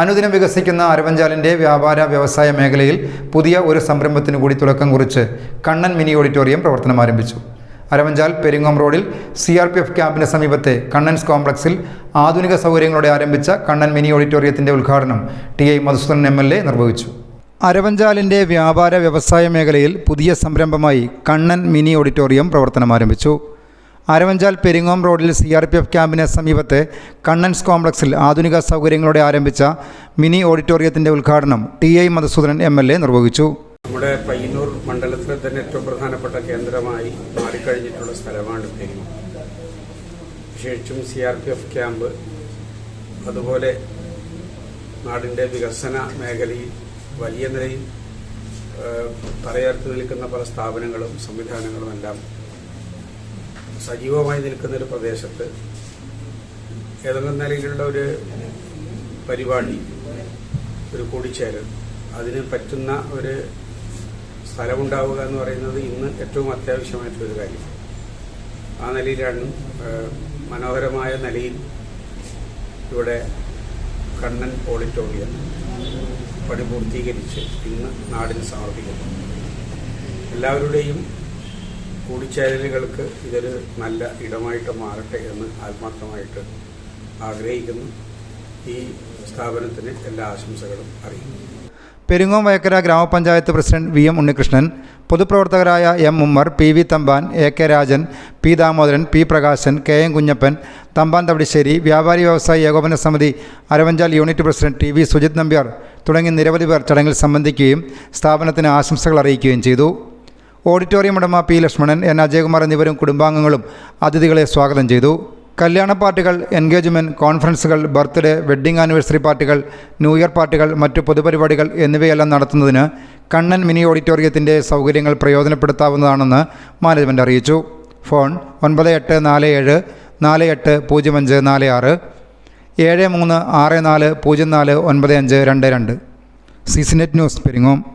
അനുദിനം വികസിക്കുന്ന അരവഞ്ചാലിന്റെ വ്യാപാര വ്യവസായ മേഖലയിൽ പുതിയ ഒരു സംരംഭത്തിന് കൂടി തുടക്കം കുറിച്ച് കണ്ണൻ മിനി ഓഡിറ്റോറിയം പ്രവർത്തനം ആരംഭിച്ചു. അരവഞ്ചാൽ പെരിങ്ങോം റോഡിൽ സി ആർ പി എഫ് ക്യാമ്പിന് സമീപത്തെ കണ്ണൻസ് കോംപ്ലക്സിൽ ആധുനിക സൗകര്യങ്ങളോടെ ആരംഭിച്ച കണ്ണൻ മിനി ഓഡിറ്റോറിയത്തിന്റെ ഉദ്ഘാടനം T I Madhusudan M L A നിർവഹിച്ചു. അരവഞ്ചാലിന്റെ വ്യാപാര വ്യവസായ മേഖലയിൽ പുതിയ സംരംഭമായി കണ്ണൻ മിനി ഓഡിറ്റോറിയം പ്രവർത്തനം ആരംഭിച്ചു. അരവഞ്ചാൽ പെരിങ്ങോം റോഡിൽ സി ആർ പി എഫ് ക്യാമ്പിന് സമീപത്തെ കണ്ണൻസ് കോംപ്ലക്സിൽ ആധുനിക സൗകര്യങ്ങളോടെ ആരംഭിച്ച മിനി ഓഡിറ്റോറിയത്തിന്റെ ഉദ്ഘാടനം T I Madhusudanan M L A നിർവഹിച്ചു. നമ്മുടെ പയ്യന്നൂർ മണ്ഡലത്തിലെ തന്നെ ഏറ്റവും പ്രധാനപ്പെട്ട കേന്ദ്രമായി മാറിക്കഴിഞ്ഞിട്ടുള്ള സ്ഥലമാണ് പെരിങ്ങോം. വിശേഷിച്ചും C R P F camp അതുപോലെ നാടിന്റെ വികസന മേഖലയിൽ വലിയ നിലയിൽ ഏഹ്, നിൽക്കുന്ന പല സ്ഥാപനങ്ങളും സംവിധാനങ്ങളും എല്ലാം സജീവമായി നിൽക്കുന്ന ഒരു പ്രദേശത്ത് ഏതെങ്കിലും നിലയിലുള്ള ഒരു പരിപാടി ഒരു കൂടിച്ചേരൽ അതിന് പറ്റുന്ന ഒരു സ്ഥലമുണ്ടാവുക എന്ന് പറയുന്നത് ഇന്ന് ഏറ്റവും അത്യാവശ്യമായിട്ടുള്ളൊരു കാര്യം. ആ നിലയിലാണ് മനോഹരമായ നിലയിൽ ഇവിടെ കണ്ണൻ ഓഡിറ്റോറിയം പണി പൂർത്തീകരിച്ച് ഇന്ന് നാടിന് സമർപ്പിക്കുന്നു എല്ലാവരുടെയും കൂടിച്ചേരലുകൾക്ക് ഇതൊരു നല്ല ഇടമായിട്ട് മാറട്ടെ എന്ന് ആത്മാർത്ഥമായിട്ട് ആഗ്രഹിക്കുന്നു. ഈ സ്ഥാപനത്തിന് എല്ലാ ആശംസകളും അറിയിക്കുന്നു പെരുങ്ങോം വയക്കര ഗ്രാമപഞ്ചായത്ത് president V M Unnikrishnan പൊതുപ്രവർത്തകരായ M Ummer P V Thampan A K Rajan P Damodaran P Prakashan K M Kunhappan Thampan Thavidisseri വ്യാപാരി വ്യവസായി ഏകോപന സമിതി Aravanchal unit president T V Sujith Nambiar തുടങ്ങി നിരവധി പേർ ചടങ്ങിൽ സംബന്ധിക്കുകയും സ്ഥാപനത്തിന് ആശംസകൾ അറിയിക്കുകയും ചെയ്തു. ഓഡിറ്റോറിയം ഉടമ പി ലക്ഷ്മണൻ എൻ അജയകുമാർ എന്നിവരും കുടുംബാംഗങ്ങളും അതിഥികളെ സ്വാഗതം ചെയ്തു. കല്യാണ പാർട്ടികൾ എൻഗേജ്മെന്റ് കോൺഫറൻസുകൾ ബർത്ത്ഡേ വെഡ്ഡിംഗ് ആനിവേഴ്സറി പാർട്ടികൾ ന്യൂ ഇയർ പാർട്ടികൾ മറ്റ് പൊതുപരിപാടികൾ എന്നിവയെല്ലാം നടത്തുന്നതിന് കണ്ണൻ മിനി ഓഡിറ്റോറിയത്തിന്റെ സൗകര്യങ്ങൾ പ്രയോജനപ്പെടുത്താവുന്നതാണെന്ന് മാനേജ്മെന്റ് അറിയിച്ചു. ഫോൺ ഒൻപത് എട്ട് നാല് ഏഴ് നാല് എട്ട് പൂജ്യം അഞ്ച് നാല് ആറ് ഏഴ് മൂന്ന് ആറ് നാല് പൂജ്യം നാല് ഒൻപത് അഞ്ച് രണ്ട് രണ്ട്. C C news Peringome.